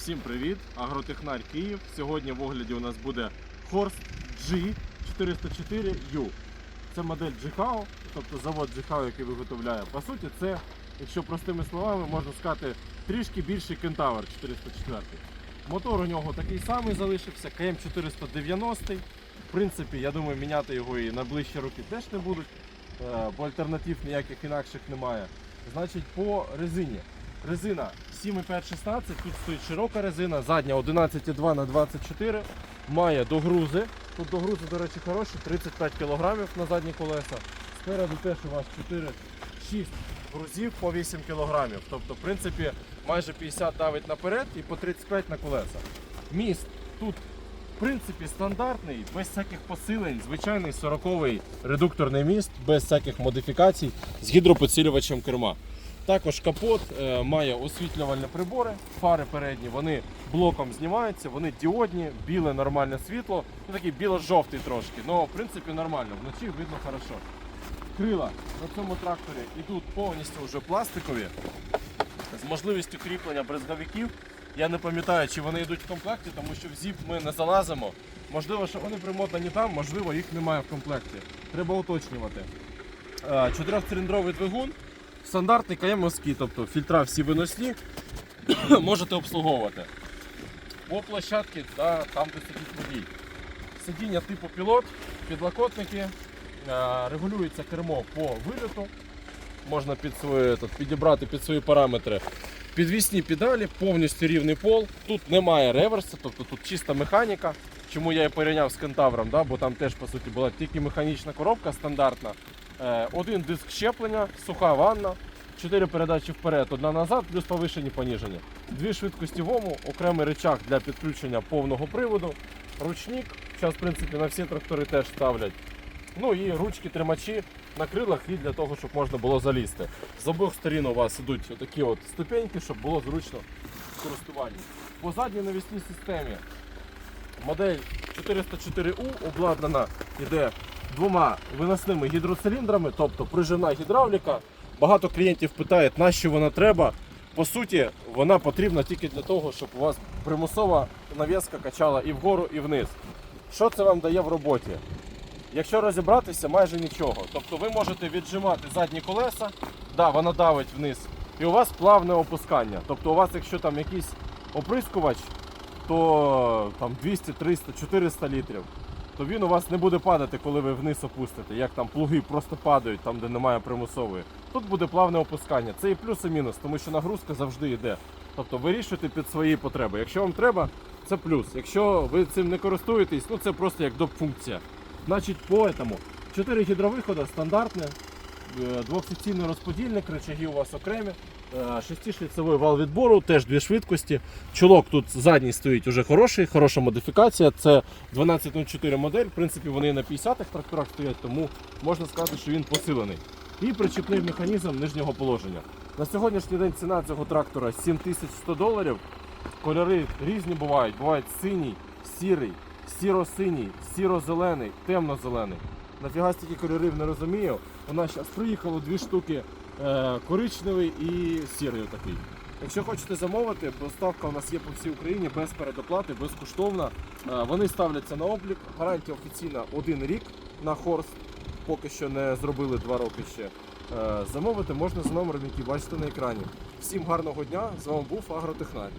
Всім привіт! Агротехнар Київ. Сьогодні в огляді у нас буде Horst G404U. Це модель Джихао, тобто завод Джихао, який виготовляє. По суті, це, якщо простими словами, можна сказати, трішки більший Кентавр 404. Мотор у нього такий самий залишився, КМ490. В принципі, я думаю, міняти його і на ближчі роки теж не будуть, е, бо альтернатив ніяких інакших немає. Значить, по резині. Резина 7,5 16, тут стоїть широка резина, задня 11,2 на 24 має догрузи. Тут догрузи, до речі, хороші, 35 кг на задні колеса. Спереду теж у вас 4-6 грузів по 8 кг. Тобто, в принципі, майже 50 давить наперед і по 35 на колеса. Міст тут в принципі стандартний, без всяких посилень, звичайний 40-й редукторний міст, без всяких модифікацій з гідропідсилювачем керма. Також капот е, має освітлювальні прибори, фари передні, вони блоком знімаються, вони діодні, біле нормальне світло, ну такий біло-жовтий трошки, але в принципі нормально, вночі видно хорошо. Крила на цьому тракторі йдуть повністю вже пластикові з можливістю кріплення брезговиків. Я не пам'ятаю, чи вони йдуть в комплекті, тому що в зіп ми не залазимо. Можливо, що вони примотані там, можливо, їх немає в комплекті. Треба уточнювати. Е, Чотирьохциліндровий двигун, стандартний КМовський, тобто фільтра всі виносні, можете обслуговувати. По площадці, та, там де сидить водій. Сидіння типу пілот, підлокотники, е, регулюється кермо по виліту. Можна під свої, тут, підібрати під свої параметри. Підвісні педалі, повністю рівний пол. Тут немає реверсу, тобто тут чиста механіка. Чому я і порівняв з кентавром, да? бо там теж по суті була тільки механічна коробка стандартна. Е, один диск щеплення, суха ванна, чотири передачі вперед, одна назад, плюс повишені поніження. Дві швидкості вому, окремий рычаг для підключення повного приводу, ручник. Зараз, в принципі, на всі трактори теж ставлять. Ну і ручки тримачі на крилах і для того, щоб можна було залізти. З обох сторін у вас ідуть такі от ступеньки, щоб було зручно в користуванні. По задній навісній системі модель 404U обладнана іде двома виносними гідроциліндрами, тобто приживна гідравліка. Багато клієнтів питають, на що вона треба. По суті, вона потрібна тільки для того, щоб у вас примусова нав'язка качала і вгору, і вниз. Що це вам дає в роботі? Якщо розібратися, майже нічого. Тобто ви можете віджимати задні колеса, да, вона давить вниз, і у вас плавне опускання. Тобто у вас, якщо там якийсь оприскувач, то там 200, 300, 400 літрів, то він у вас не буде падати, коли ви вниз опустите. Як там плуги просто падають, там де немає примусової. Тут буде плавне опускання. Це і плюс, і мінус, тому що нагрузка завжди йде. Тобто вирішуйте під свої потреби. Якщо вам треба, це плюс. Якщо ви цим не користуєтесь, ну це просто як доп-функція. Значить, по этому 4 гідровиходи стандартне, е, двохсекційний розподільник, рычаги у вас окремі, шестишліцевий вал відбору, теж дві швидкості. Чулок тут задній стоїть уже хороший, хороша модифікація. Це 1204 модель. В принципі, вони на 50-х тракторах стоять, тому можна сказати, що він посилений. І причепний механізм нижнього положення. На сьогоднішній день ціна цього трактора 7100 доларів. Кольори різні бувають. Бувають синій, сірий, сіро-синій, сіро-зелений, темно-зелений. Нафіга стільки кольорів не розумію. У нас зараз приїхало дві штуки е, коричневий і сірий такий. Якщо хочете замовити, доставка у нас є по всій Україні без передоплати, безкоштовна. Е, вони ставляться на облік. Гарантія офіційна один рік на Хорст. Поки що не зробили два роки ще. Е, замовити можна за номером, який бачите на екрані. Всім гарного дня! З вами був Агротехнарій.